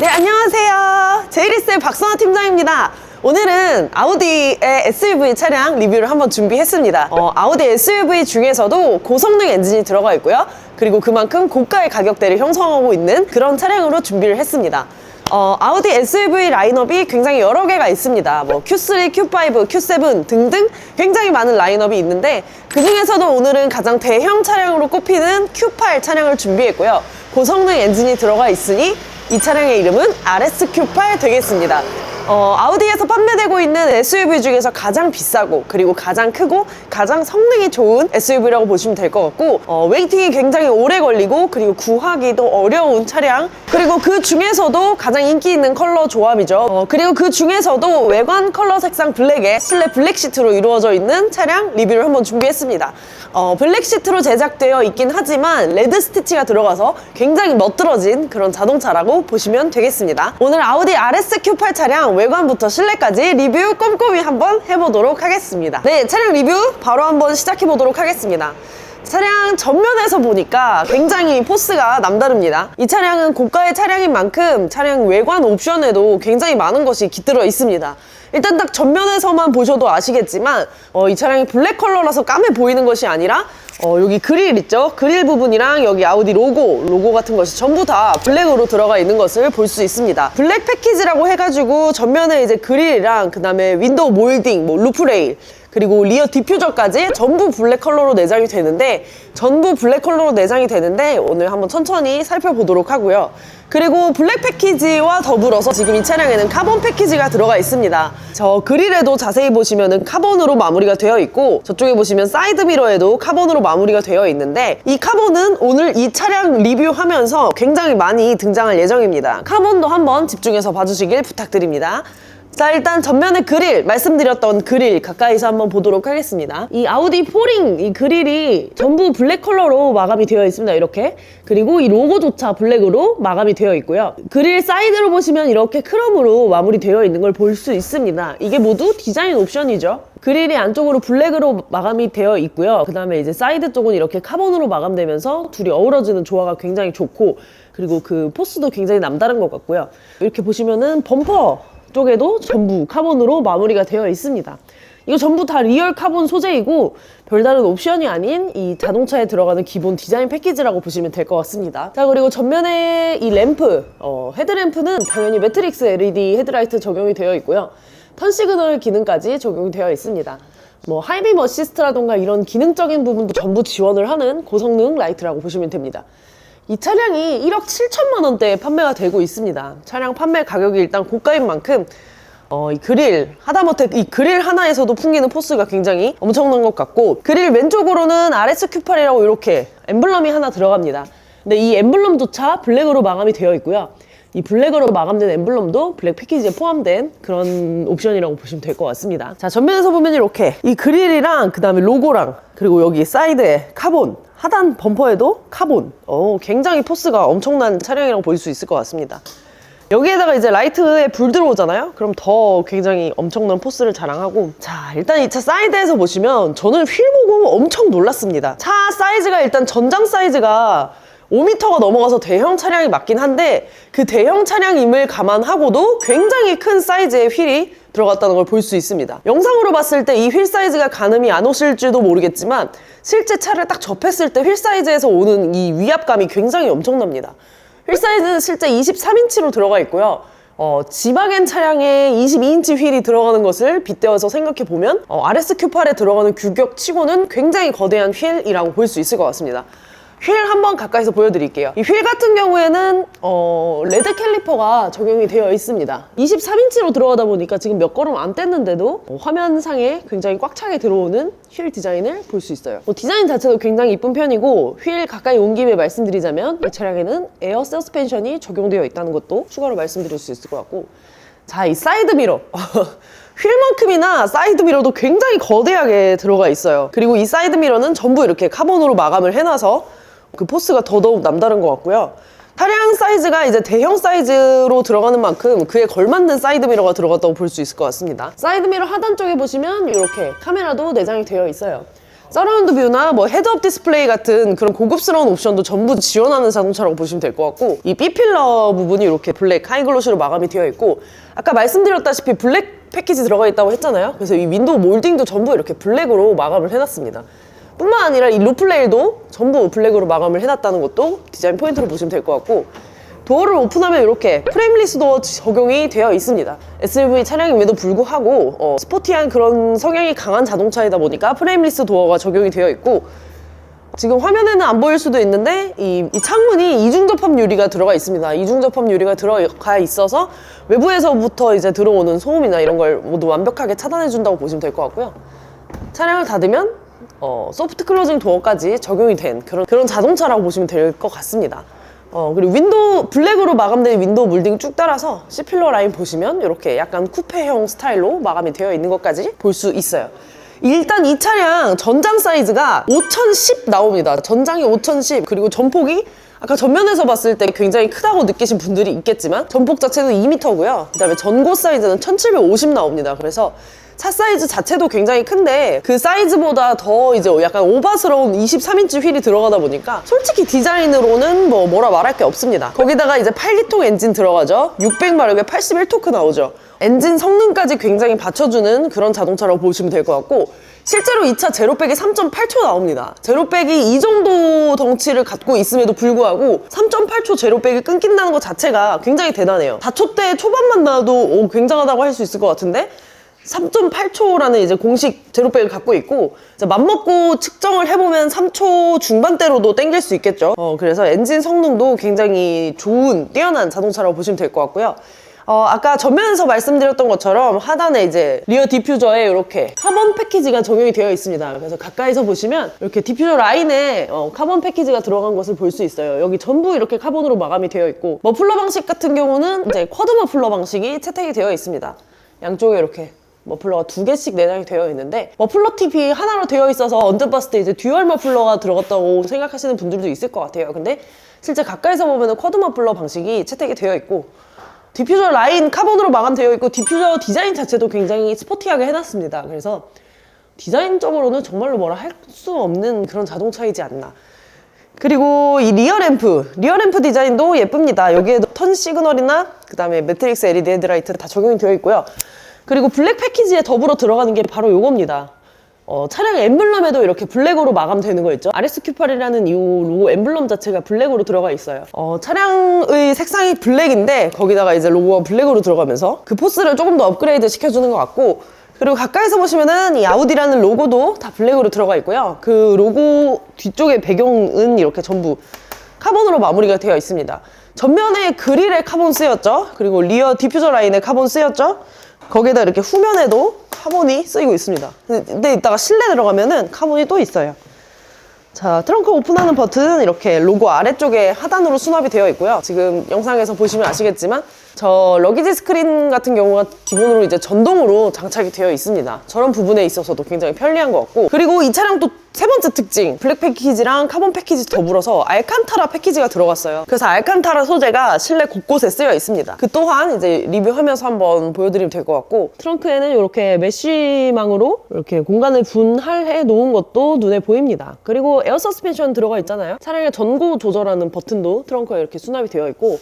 네, 안녕하세요. 제이리스의 박선아 팀장입니다. 오늘은 아우디의 SUV 차량 리뷰를 한번 준비했습니다. 어, 아우디 SUV 중에서도 고성능 엔진이 들어가 있고요. 그리고 그만큼 고가의 가격대를 형성하고 있는 그런 차량으로 준비를 했습니다. 어, 아우디 SUV 라인업이 굉장히 여러 개가 있습니다. 뭐 Q3, Q5, Q7 등등 굉장히 많은 라인업이 있는데 그 중에서도 오늘은 가장 대형 차량으로 꼽히는 Q8 차량을 준비했고요. 고성능 엔진이 들어가 있으니 이 차량의 이름은 RSQ8 되겠습니다. 어, 아우디에서 판매되고 있는 SUV 중에서 가장 비싸고 그리고 가장 크고 가장 성능이 좋은 SUV라고 보시면 될 것 같고 어, 웨이팅이 굉장히 오래 걸리고 그리고 구하기도 어려운 차량. 그리고 그 중에서도 가장 인기 있는 컬러 조합이죠. 어, 그리고 그 중에서도 외관 컬러 색상 블랙에 실내 블랙 시트로 이루어져 있는 차량 리뷰를 한번 준비했습니다. 어, 블랙 시트로 제작되어 있긴 하지만 레드 스티치가 들어가서 굉장히 멋들어진 그런 자동차라고 보시면 되겠습니다. 오늘 아우디 RSQ8 차량 외관부터 실내까지 리뷰 꼼꼼히 한번 해보도록 하겠습니다. 네, 차량 리뷰 바로 한번 시작해 보도록 하겠습니다. 차량 전면에서 보니까 굉장히 포스가 남다릅니다. 이 차량은 고가의 차량인 만큼 차량 외관 옵션에도 굉장히 많은 것이 깃들어 있습니다. 일단 딱 전면에서만 보셔도 아시겠지만 어, 이 차량이 블랙 컬러라서 까매 보이는 것이 아니라 어, 여기 그릴 있죠? 그릴 부분이랑 여기 아우디 로고, 로고 같은 것이 전부 다 블랙으로 들어가 있는 것을 볼 수 있습니다. 블랙 패키지라고 해가지고 전면에 이제 그릴이랑 그 다음에 윈도우 몰딩, 뭐 루프 레일, 그리고 리어 디퓨저까지 전부 블랙 컬러로 내장이 되는데 전부 블랙 컬러로 내장이 되는데 오늘 한번 천천히 살펴보도록 하고요. 그리고 블랙 패키지와 더불어서 지금 이 차량에는 카본 패키지가 들어가 있습니다. 저 그릴에도 자세히 보시면은 카본으로 마무리가 되어 있고 저쪽에 보시면 사이드 미러에도 카본으로 마무리가 되어 있는데 이 카본은 오늘 이 차량 리뷰하면서 굉장히 많이 등장할 예정입니다. 카본도 한번 집중해서 봐주시길 부탁드립니다. 자 일단 전면의 그릴 말씀드렸던 그릴 가까이서 한번 보도록 하겠습니다. 이 아우디 포링 이 그릴이 전부 블랙 컬러로 마감이 되어 있습니다 이렇게. 그리고 이 로고조차 블랙으로 마감이 되어 있고요. 그릴 사이드로 보시면 이렇게 크롬으로 마무리되어 있는 걸 볼 수 있습니다. 이게 모두 디자인 옵션이죠. 그릴이 안쪽으로 블랙으로 마감이 되어 있고요. 그 다음에 이제 사이드 쪽은 이렇게 카본으로 마감되면서 둘이 어우러지는 조화가 굉장히 좋고 그리고 그 포스도 굉장히 남다른 것 같고요. 이렇게 보시면은 범퍼 쪽에도 전부 카본으로 마무리가 되어 있습니다. 이거 전부 다 리얼 카본 소재이고 별다른 옵션이 아닌 이 자동차에 들어가는 기본 디자인 패키지라고 보시면 될 것 같습니다. 자 그리고 전면에 이 램프, 어, 헤드램프는 당연히 매트릭스 LED 헤드라이트 적용이 되어 있고요. 턴 시그널 기능까지 적용이 되어 있습니다. 뭐 하이빔 어시스트라던가 이런 기능적인 부분도 전부 지원을 하는 고성능 라이트라고 보시면 됩니다. 이 차량이 1억 7천만 원대에 판매가 되고 있습니다. 차량 판매 가격이 일단 고가인 만큼 어, 이 그릴, 하다못해 이 그릴 하나에서도 풍기는 포스가 굉장히 엄청난 것 같고 그릴 왼쪽으로는 RSQ8이라고 이렇게 엠블럼이 하나 들어갑니다. 근데 이 엠블럼조차 블랙으로 마감이 되어 있고요. 이 블랙으로 마감된 엠블럼도 블랙 패키지에 포함된 그런 옵션이라고 보시면 될 것 같습니다. 자, 전면에서 보면 이렇게 이 그릴이랑 그 다음에 로고랑 그리고 여기 사이드에 카본 하단 범퍼에도 카본. 어, 굉장히 포스가 엄청난 차량이라고 볼 수 있을 것 같습니다. 여기에다가 이제 라이트에 불 들어오잖아요? 그럼 더 굉장히 엄청난 포스를 자랑하고. 자 일단 이 차 사이드에서 보시면 저는 휠 보고 엄청 놀랐습니다. 차 사이즈가 일단 전장 사이즈가 5m가 넘어가서 대형 차량이 맞긴 한데 그 대형 차량임을 감안하고도 굉장히 큰 사이즈의 휠이 들어갔다는 걸 볼 수 있습니다. 영상으로 봤을 때 이 휠 사이즈가 가늠이 안 오실지도 모르겠지만 실제 차를 딱 접했을 때 휠 사이즈에서 오는 이 위압감이 굉장히 엄청납니다. 휠 사이즈는 실제 23인치로 들어가 있고요. 어, 지바겐 차량에 22인치 휠이 들어가는 것을 빗대어서 생각해 보면 어, RSQ8에 들어가는 규격 치고는 굉장히 거대한 휠이라고 볼 수 있을 것 같습니다. 휠 한번 가까이서 보여드릴게요. 이 휠 같은 경우에는 어, 레드 캘리퍼가 적용이 되어 있습니다. 23인치로 들어가다 보니까 지금 몇 걸음 안 뗐는데도 어, 화면상에 굉장히 꽉 차게 들어오는 휠 디자인을 볼 수 있어요. 뭐 디자인 자체도 굉장히 이쁜 편이고 휠 가까이 온 김에 말씀드리자면 이 차량에는 에어 서스펜션이 적용되어 있다는 것도 추가로 말씀드릴 수 있을 것 같고 자, 이 사이드 미러. 휠만큼이나 사이드 미러도 굉장히 거대하게 들어가 있어요. 그리고 이 사이드 미러는 전부 이렇게 카본으로 마감을 해놔서 그 포스가 더더욱 남다른 것 같고요. 차량 사이즈가 이제 대형 사이즈로 들어가는 만큼 그에 걸맞는 사이드 미러가 들어갔다고 볼 수 있을 것 같습니다. 사이드 미러 하단 쪽에 보시면 이렇게 카메라도 내장이 되어 있어요. 서라운드 뷰나 뭐 헤드업 디스플레이 같은 그런 고급스러운 옵션도 전부 지원하는 자동차라고 보시면 될 것 같고 이 B필러 부분이 이렇게 블랙 하이글로시로 마감이 되어 있고 아까 말씀드렸다시피 블랙 패키지 들어가 있다고 했잖아요 그래서 이 윈도우 몰딩도 전부 이렇게 블랙으로 마감을 해놨습니다 뿐만 아니라 이 루플레일도 전부 블랙으로 마감을 해놨다는 것도 디자인 포인트로 보시면 될 것 같고 도어를 오픈하면 이렇게 프레임리스 도어 적용이 되어 있습니다. SUV 차량임에도 불구하고 어, 스포티한 그런 성향이 강한 자동차이다 보니까 프레임리스 도어가 적용이 되어 있고 지금 화면에는 안 보일 수도 있는데 이, 이 창문이 이중 접합 유리가 들어가 있습니다. 이중 접합 유리가 들어가 있어서 외부에서부터 이제 들어오는 소음이나 이런 걸 모두 완벽하게 차단해 준다고 보시면 될 것 같고요. 차량을 닫으면 어, 소프트 클로징 도어까지 적용이 된 그런 그런 자동차라고 보시면 될 것 같습니다. 어, 그리고 윈도우 블랙으로 마감된 윈도우 몰딩 쭉 따라서 C필러 라인 보시면 이렇게 약간 쿠페형 스타일로 마감이 되어 있는 것까지 볼 수 있어요. 일단 이 차량 전장 사이즈가 5010 나옵니다. 전장이 5010 그리고 전폭이 아까 전면에서 봤을 때 굉장히 크다고 느끼신 분들이 있겠지만 전폭 자체는 2m고요. 그다음에 전고 사이즈는 1750 나옵니다. 그래서 차 사이즈 자체도 굉장히 큰데 그 사이즈보다 더 이제 약간 오바스러운 23인치 휠이 들어가다 보니까 솔직히 디자인으로는 뭐 뭐라 말할 게 없습니다. 거기다가 이제 8기통 엔진 들어가죠. 600마력에 81토크 나오죠. 엔진 성능까지 굉장히 받쳐주는 그런 자동차라고 보시면 될 것 같고 실제로 이 차 제로백이 3.8초 나옵니다. 제로백이 이 정도 덩치를 갖고 있음에도 불구하고 3.8초 제로백이 끊긴다는 것 자체가 굉장히 대단해요. 4초대 초반만 나도 오, 굉장하다고 할 수 있을 것 같은데 3.8초라는 이제 공식 제로백을 갖고 있고 맘먹고 측정을 해보면 3초 중반대로도 땡길 수 있겠죠. 어, 그래서 엔진 성능도 굉장히 좋은 뛰어난 자동차라고 보시면 될 것 같고요. 어, 아까 전면에서 말씀드렸던 것처럼 하단에 이제 리어 디퓨저에 이렇게 카본 패키지가 적용이 되어 있습니다. 그래서 가까이서 보시면 이렇게 디퓨저 라인에 어, 카본 패키지가 들어간 것을 볼 수 있어요. 여기 전부 이렇게 카본으로 마감이 되어 있고 머플러 방식 같은 경우는 이제 쿼드 머플러 방식이 채택이 되어 있습니다. 양쪽에 이렇게 머플러가 두 개씩 내장이 되어 있는데 머플러 팁이 하나로 되어 있어서 언뜻 봤을 때 이제 듀얼 머플러가 들어갔다고 생각하시는 분들도 있을 것 같아요. 근데 실제 가까이서 보면은 쿼드 머플러 방식이 채택이 되어 있고 디퓨저 라인 카본으로 마감되어 있고 디퓨저 디자인 자체도 굉장히 스포티하게 해놨습니다. 그래서 디자인적으로는 정말로 뭐라 할 수 없는 그런 자동차이지 않나. 그리고 이 리어 램프, 리어 램프 디자인도 예쁩니다. 여기에도 턴 시그널이나 그 다음에 매트릭스 LED 헤드라이트 다 적용이 되어 있고요. 그리고 블랙 패키지에 더불어 들어가는 게 바로 요겁니다. 어, 차량 엠블럼에도 이렇게 블랙으로 마감되는 거 있죠? RSQ8이라는 이 로고 엠블럼 자체가 블랙으로 들어가 있어요. 어, 차량의 색상이 블랙인데 거기다가 이제 로고가 블랙으로 들어가면서 그 포스를 조금 더 업그레이드 시켜주는 것 같고 그리고 가까이서 보시면은 이 아우디라는 로고도 다 블랙으로 들어가 있고요. 그 로고 뒤쪽의 배경은 이렇게 전부 카본으로 마무리가 되어 있습니다. 전면에 그릴에 카본 쓰였죠. 그리고 리어 디퓨저 라인에 카본 쓰였죠. 거기에다 이렇게 후면에도 카본이 쓰이고 있습니다. 근데, 이따가 실내 들어가면은 카본이 또 있어요. 자, 트렁크 오픈하는 버튼은 이렇게 로고 아래쪽에 하단으로 수납이 되어 있고요. 지금 영상에서 보시면 아시겠지만 저 러기지 스크린 같은 경우가 기본으로 이제 전동으로 장착이 되어 있습니다. 저런 부분에 있어서도 굉장히 편리한 것 같고 그리고 이 차량 또 세 번째 특징 블랙 패키지랑 카본 패키지 더불어서 알칸타라 패키지가 들어갔어요. 그래서 알칸타라 소재가 실내 곳곳에 쓰여 있습니다. 그 또한 이제 리뷰하면서 한번 보여드리면 될 것 같고 트렁크에는 이렇게 메쉬망으로 이렇게 공간을 분할해 놓은 것도 눈에 보입니다. 그리고 에어 서스펜션 들어가 있잖아요. 차량의 전고 조절하는 버튼도 트렁크에 이렇게 수납이 되어 있고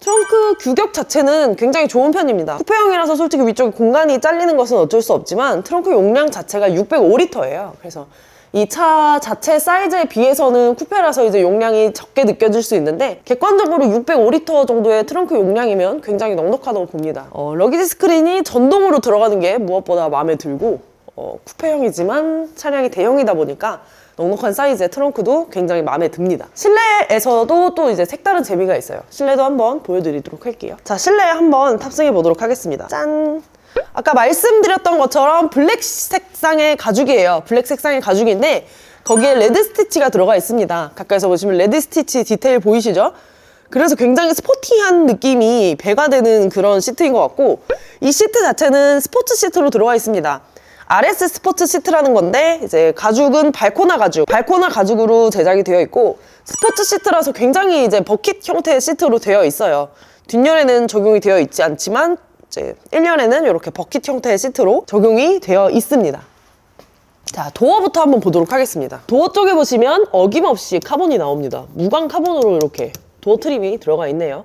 트렁크 규격 자체는 굉장히 좋은 편입니다. 쿠페형이라서 솔직히 위쪽에 공간이 잘리는 것은 어쩔 수 없지만 트렁크 용량 자체가 605리터예요. 그래서 이 차 자체 사이즈에 비해서는 쿠페라서 이제 용량이 적게 느껴질 수 있는데 객관적으로 605리터 정도의 트렁크 용량이면 굉장히 넉넉하다고 봅니다. 어, 러기지 스크린이 전동으로 들어가는 게 무엇보다 마음에 들고 어, 쿠페형이지만 차량이 대형이다 보니까 넉넉한 사이즈의 트렁크도 굉장히 마음에 듭니다. 실내에서도 또 이제 색다른 재미가 있어요. 실내도 한번 보여드리도록 할게요. 자, 실내에 한번 탑승해 보도록 하겠습니다. 짠! 아까 말씀드렸던 것처럼 블랙 색상의 가죽이에요. 블랙 색상의 가죽인데 거기에 레드 스티치가 들어가 있습니다. 가까이서 보시면 레드 스티치 디테일 보이시죠? 그래서 굉장히 스포티한 느낌이 배가 되는 그런 시트인 것 같고 이 시트 자체는 스포츠 시트로 들어가 있습니다. RS 스포츠 시트라는 건데 이제 가죽은 발코나 가죽, 발코나 가죽으로 제작이 되어 있고 스포츠 시트라서 굉장히 이제 버킷 형태의 시트로 되어 있어요. 뒷면에는 적용이 되어 있지 않지만 이제 1년에는 이렇게 버킷 형태의 시트로 적용이 되어 있습니다. 자, 도어부터 한번 보도록 하겠습니다. 도어 쪽에 보시면 어김없이 카본이 나옵니다. 무광 카본으로 이렇게 도어 트림이 들어가 있네요.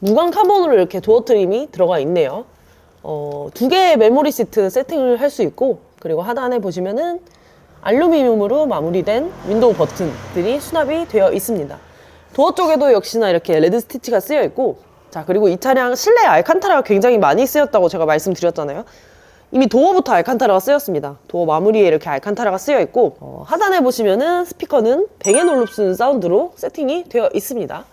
무광 카본으로 이렇게 도어 트림이 들어가 있네요. 어, 두 개의 메모리 시트 세팅을 할 수 있고, 그리고 하단에 보시면은 알루미늄으로 마무리된 윈도우 버튼들이 수납이 되어 있습니다. 도어 쪽에도 역시나 이렇게 레드 스티치가 쓰여 있고, 자, 그리고 이 차량 실내 알칸타라가 굉장히 많이 쓰였다고 제가 말씀드렸잖아요. 이미 도어부터 알칸타라가 쓰였습니다. 도어 마무리에 이렇게 알칸타라가 쓰여 있고, 어, 하단에 보시면은 스피커는 뱅앤올룹슨 사운드로 세팅이 되어 있습니다.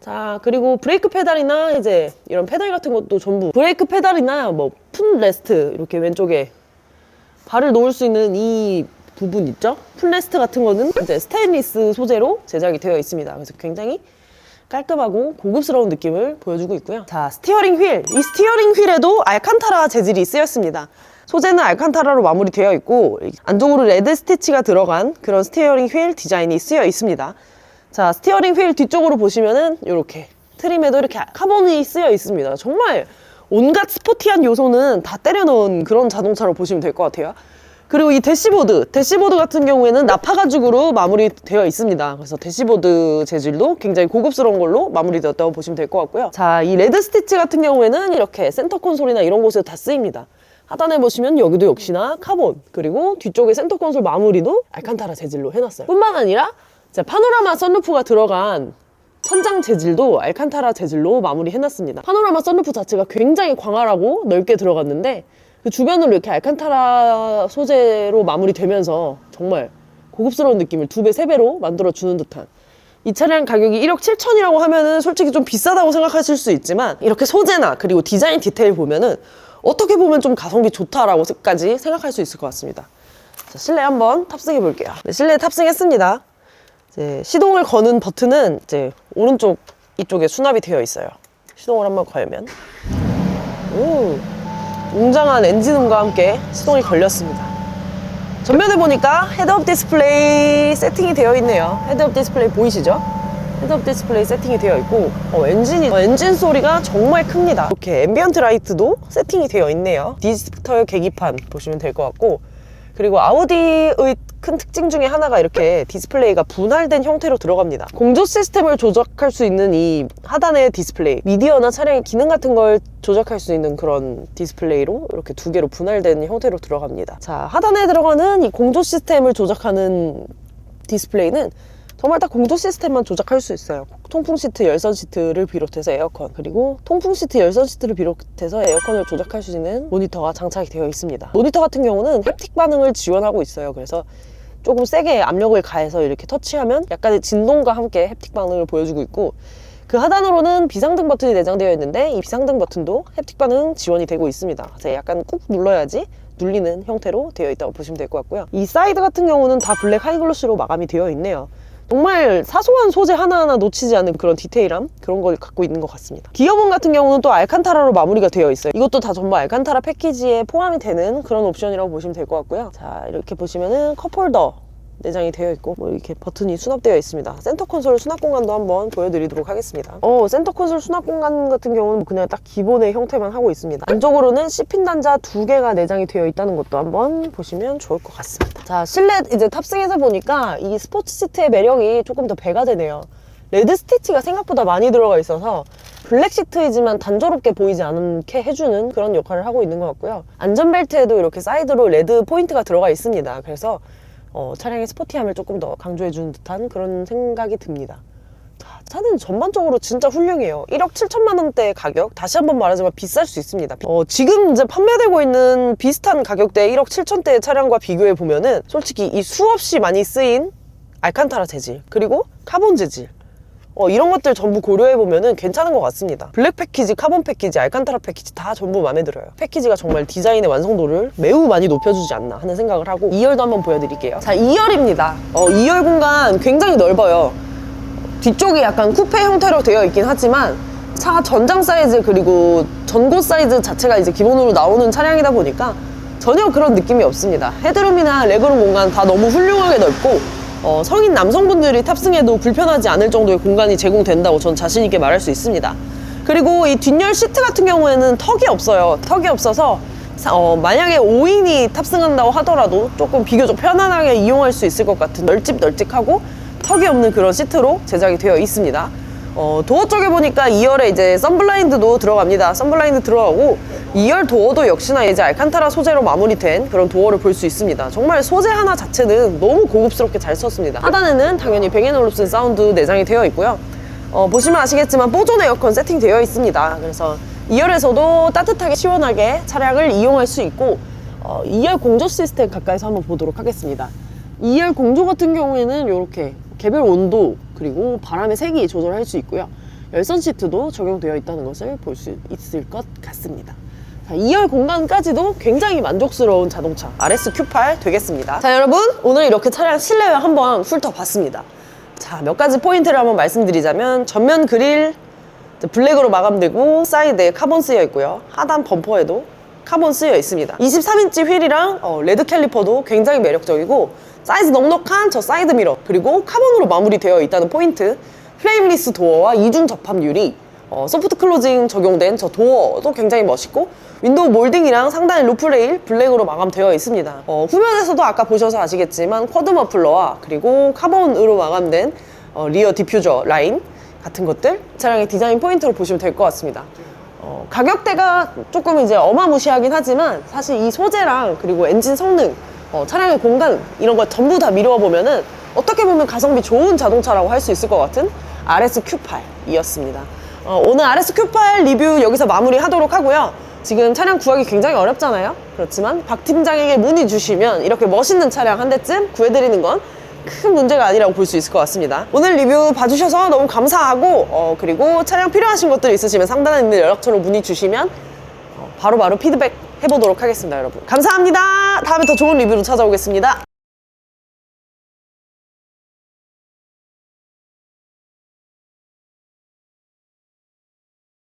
자, 그리고 브레이크 페달이나 이제 이런 페달 같은 것도 전부 브레이크 페달이나 뭐푼 레스트 이렇게 왼쪽에 발을 놓을 수 있는 이 부분 있죠? 풋레스트 같은 거는 이제 스테인리스 소재로 제작이 되어 있습니다. 그래서 굉장히 깔끔하고 고급스러운 느낌을 보여주고 있고요. 자, 스티어링 휠. 이 스티어링 휠에도 알칸타라 재질이 쓰였습니다. 소재는 알칸타라로 마무리되어 있고 안쪽으로 레드 스티치가 들어간 그런 스티어링 휠 디자인이 쓰여 있습니다. 자, 스티어링 휠 뒤쪽으로 보시면은 이렇게 트림에도 이렇게 카본이 쓰여 있습니다. 정말 온갖 스포티한 요소는 다 때려 넣은 그런 자동차로 보시면 될 것 같아요. 그리고 이 대시보드, 대시보드 같은 경우에는 나파 가죽으로 마무리되어 있습니다. 그래서 대시보드 재질도 굉장히 고급스러운 걸로 마무리되었다고 보시면 될 것 같고요. 자, 이 레드 스티치 같은 경우에는 이렇게 센터 콘솔이나 이런 곳에 다 쓰입니다. 하단에 보시면 여기도 역시나 카본, 그리고 뒤쪽에 센터 콘솔 마무리도 알칸타라 재질로 해놨어요. 뿐만 아니라 자, 파노라마 썬루프가 들어간 천장 재질도 알칸타라 재질로 마무리해놨습니다. 파노라마 썬루프 자체가 굉장히 광활하고 넓게 들어갔는데 그 주변으로 이렇게 알칸타라 소재로 마무리되면서 정말 고급스러운 느낌을 두 배, 세 배로 만들어주는 듯한 이 차량 가격이 1억 7천이라고 하면은 솔직히 좀 비싸다고 생각하실 수 있지만 이렇게 소재나 그리고 디자인 디테일 보면은 어떻게 보면 좀 가성비 좋다라고까지 생각할 수 있을 것 같습니다. 자, 실내 한번 탑승해 볼게요. 네, 실내에 탑승했습니다. 이제 시동을 거는 버튼은 이제 오른쪽 이쪽에 수납이 되어 있어요. 시동을 한번 걸면 오, 웅장한 엔진음과 함께 시동이 걸렸습니다. 전면에 보니까 헤드업 디스플레이 세팅이 되어 있네요. 헤드업 디스플레이 보이시죠? 헤드업 디스플레이 세팅이 되어 있고 어, 엔진이 어, 엔진 소리가 정말 큽니다. 이렇게 앰비언트 라이트도 세팅이 되어 있네요. 디지털 계기판 보시면 될 것 같고 그리고 아우디의 큰 특징 중에 하나가 이렇게 디스플레이가 분할된 형태로 들어갑니다. 공조 시스템을 조작할 수 있는 이 하단의 디스플레이, 미디어나 차량의 기능 같은 걸 조작할 수 있는 그런 디스플레이로 이렇게 두 개로 분할된 형태로 들어갑니다. 자, 하단에 들어가는 이 공조 시스템을 조작하는 디스플레이는 정말 딱 공조 시스템만 조작할 수 있어요. 통풍 시트, 열선 시트를 비롯해서 에어컨, 그리고 통풍 시트, 열선 시트를 비롯해서 에어컨을 조작할 수 있는 모니터가 장착이 되어 있습니다. 모니터 같은 경우는 햅틱 반응을 지원하고 있어요. 그래서 조금 세게 압력을 가해서 이렇게 터치하면 약간의 진동과 함께 햅틱 반응을 보여주고 있고 그 하단으로는 비상등 버튼이 내장되어 있는데 이 비상등 버튼도 햅틱 반응 지원이 되고 있습니다. 그래서 약간 꾹 눌러야지 눌리는 형태로 되어 있다고 보시면 될 것 같고요. 이 사이드 같은 경우는 다 블랙 하이글로시로 마감이 되어 있네요. 정말 사소한 소재 하나하나 놓치지 않는 그런 디테일함 그런 걸 갖고 있는 것 같습니다. 기어본 같은 경우는 또 알칸타라로 마무리가 되어 있어요. 이것도 다 전부 알칸타라 패키지에 포함이 되는 그런 옵션이라고 보시면 될 것 같고요. 자 이렇게 보시면은 컵홀더 내장이 되어 있고 뭐 이렇게 버튼이 수납되어 있습니다. 센터 콘솔 수납 공간도 한번 보여드리도록 하겠습니다. 어 센터 콘솔 수납 공간 같은 경우는 그냥 딱 기본의 형태만 하고 있습니다. 안쪽으로는 C핀 단자 두 개가 내장이 되어 있다는 것도 한번 보시면 좋을 것 같습니다. 자 실내 이제 탑승해서 보니까 이 스포츠 시트의 매력이 조금 더 배가 되네요. 레드 스티치가 생각보다 많이 들어가 있어서 블랙 시트이지만 단조롭게 보이지 않게 해주는 그런 역할을 하고 있는 것 같고요. 안전벨트에도 이렇게 사이드로 레드 포인트가 들어가 있습니다. 그래서 어, 차량의 스포티함을 조금 더 강조해 주는 듯한 그런 생각이 듭니다. 자, 차는 전반적으로 진짜 훌륭해요. 1억 7천만 원대 가격 다시 한번 말하지만 비쌀 수 있습니다. 어, 지금 이제 판매되고 있는 비슷한 가격대 1억 7천대 차량과 비교해 보면은 솔직히 이 수없이 많이 쓰인 알칸타라 재질 그리고 카본 재질 어, 이런 것들 전부 고려해보면은 괜찮은 것 같습니다. 블랙 패키지, 카본 패키지, 알칸타라 패키지 다 전부 마음에 들어요. 패키지가 정말 디자인의 완성도를 매우 많이 높여주지 않나 하는 생각을 하고 2열도 한번 보여드릴게요. 자, 2열입니다. 어, 2열 공간 굉장히 넓어요. 뒤쪽이 약간 쿠페 형태로 되어 있긴 하지만 차 전장 사이즈 그리고 전고 사이즈 자체가 이제 기본으로 나오는 차량이다 보니까 전혀 그런 느낌이 없습니다. 헤드룸이나 레그룸 공간 다 너무 훌륭하게 넓고 어, 성인 남성분들이 탑승해도 불편하지 않을 정도의 공간이 제공된다고 전 자신 있게 말할 수 있습니다. 그리고 이 뒷열 시트 같은 경우에는 턱이 없어요. 턱이 없어서 사- 어, 만약에 5인이 탑승한다고 하더라도 조금 비교적 편안하게 이용할 수 있을 것 같은 널찍널찍하고 턱이 없는 그런 시트로 제작이 되어 있습니다. 어, 도어 쪽에 보니까 2열에 이제 썬블라인드도 들어갑니다. 썬블라인드 들어가고 2열 도어도 역시나 이제 알칸타라 소재로 마무리된 그런 도어를 볼 수 있습니다. 정말 소재 하나 자체는 너무 고급스럽게 잘 썼습니다. 하단에는 당연히 뱅앤올룹슨 사운드 내장이 되어 있고요. 어, 보시면 아시겠지만 뽀존 에어컨 세팅되어 있습니다. 그래서 2열에서도 따뜻하게 시원하게 차량을 이용할 수 있고 어, 2열 공조 시스템 가까이서 한번 보도록 하겠습니다. 2열 공조 같은 경우에는 이렇게 개별 온도 그리고 바람의 세기 조절할 수 있고요. 열선 시트도 적용되어 있다는 것을 볼 수 있을 것 같습니다. 자, 2열 공간까지도 굉장히 만족스러운 자동차 RSQ8 되겠습니다. 자 여러분 오늘 이렇게 차량 실내외 한번 훑어봤습니다. 자 몇 가지 포인트를 한번 말씀드리자면 전면 그릴 블랙으로 마감되고 사이드에 카본 쓰여 있고요. 하단 범퍼에도 카본 쓰여 있습니다. 23인치 휠이랑 어, 레드 캘리퍼도 굉장히 매력적이고 사이즈 넉넉한 저 사이드 미러 그리고 카본으로 마무리되어 있다는 포인트 프레임리스 도어와 이중 접합 유리 어, 소프트 클로징 적용된 저 도어도 굉장히 멋있고 윈도우 몰딩이랑 상단의 루프레일 블랙으로 마감되어 있습니다. 어, 후면에서도 아까 보셔서 아시겠지만 쿼드 머플러와 그리고 카본으로 마감된 어, 리어 디퓨저 라인 같은 것들 차량의 디자인 포인트로 보시면 될 것 같습니다. 어, 가격대가 조금 이제 어마무시하긴 하지만 사실 이 소재랑 그리고 엔진 성능, 어, 차량의 공간 이런 걸 전부 다 미루어 보면은 어떻게 보면 가성비 좋은 자동차라고 할 수 있을 것 같은 RSQ8이었습니다. 어, 오늘 RSQ8 리뷰 여기서 마무리하도록 하고요. 지금 차량 구하기 굉장히 어렵잖아요. 그렇지만 박 팀장에게 문의 주시면 이렇게 멋있는 차량 한 대쯤 구해드리는 건 큰 문제가 아니라고 볼 수 있을 것 같습니다. 오늘 리뷰 봐주셔서 너무 감사하고 어, 그리고 차량 필요하신 것들 있으시면 상단에 있는 연락처로 문의 주시면 어, 바로바로 피드백 해보도록 하겠습니다, 여러분. 감사합니다. 다음에 더 좋은 리뷰로 찾아오겠습니다.